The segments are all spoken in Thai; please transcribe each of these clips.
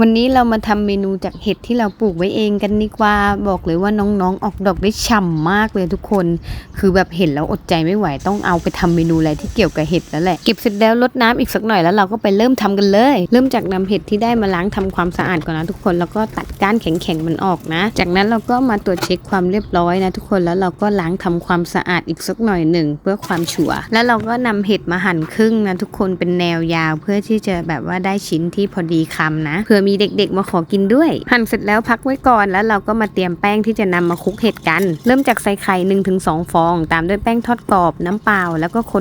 วันนี้เรามาทำเมนูจากเห็ดที่เราปลูกไว้เองกันดีกว่า บอกเลยว่าน้องๆ ออกดอกได้ฉ่ำมากเลยทุกคน คือแบบเห็นแล้วอดใจไม่ไหวต้องเอาไปทำเมนูอะไรที่เกี่ยวกับเห็ดแล้วแหละเก็บเสร็จแล้วลดน้ำอีกสักหน่อยแล้วเราก็ไปเริ่มทำกันเลย เริ่มจากนำเห็ดที่ได้มาล้างทำความสะอาดก่อนนะทุกคนแล้วก็ตัดก้านแข็งๆมันออกนะ จากนั้นเราก็มาตรวจเช็คความเรียบร้อยนะทุกคนแล้วเราก็ล้างทำความสะอาดอีกสักหน่อยหนึ่งเพื่อความชัวร์แล้วเราก็นำเห็ดมาหั่นครึ่งนะทุกคนเป็นแนวยาวเพื่อที่จะแบบว่าได้ชิ้นที่พอดีคำนะเผื่อมีเด็กๆ มาขอกินด้วย หั่นเสร็จแล้วพักไว้ก่อนแล้วเราก็มาเตรียมแป้งที่จะนำมาคลุกเห็ดกัน เริ่มจากใส่ไข่1นถึงสฟอง ตามด้วยแป้งทอดกรอบน้ำเปล่า แล้วก็ค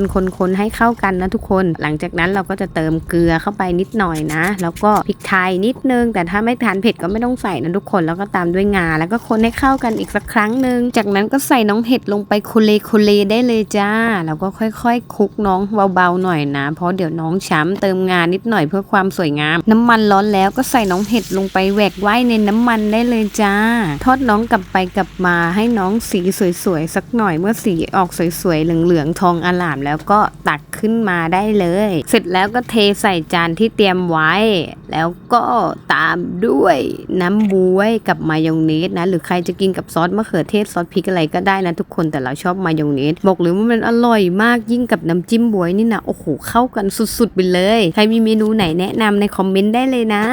นๆๆให้เข้ากันนะทุกคน หลังจากนั้นเราก็จะเติมเกลือเข้าไปนิดหน่อยนะ แล้วก็พริกไทยนิดนึง แต่ถ้าไม่ทานเผ็ดก็ไม่ต้องใส่นะทุกคนแล้วก็ตามด้วยงา แล้วก็คนให้เข้ากันอีกสักครั้งหนึ่งจากนั้นก็ใส่น้องเห็ดลงไปโคเลโคเลได้เลยจ้า แล้วก็ค่อยๆคลุกน้องเบาๆหน่อยนะ เพราะเดี๋ยวน้องช้ำเติมงานิดหน่อยเพื่อความสวยงาม น้ำมันร้อนแล้วก็ใส่น้องเห็ดลงไปแหวกว่ายในน้ำมันได้เลยจ้า ทอดน้องกลับไปกลับมาให้น้องสีสวยๆสักหน่อยเมื่อสีออกสวยๆเหลืองๆทองอลามแล้วก็ตักขึ้นมาได้เลย เสร็จแล้วก็เทใส่จานที่เตรียมไว้ แล้วก็ตามด้วยน้ำบวยกับมายองเนสนะหรือใครจะกินกับซอสมะเขือเทศซอสพริกอะไรก็ได้นะทุกคนแต่เราชอบมายองเนสบอกเลยว่ามันอร่อยมากยิ่งกับน้ำจิ้มบวยนี่นะโอ้โหเข้ากันสุดๆไปเลย ใครมีเมนูไหนแนะนำในคอมเมนต์ได้เลยนะ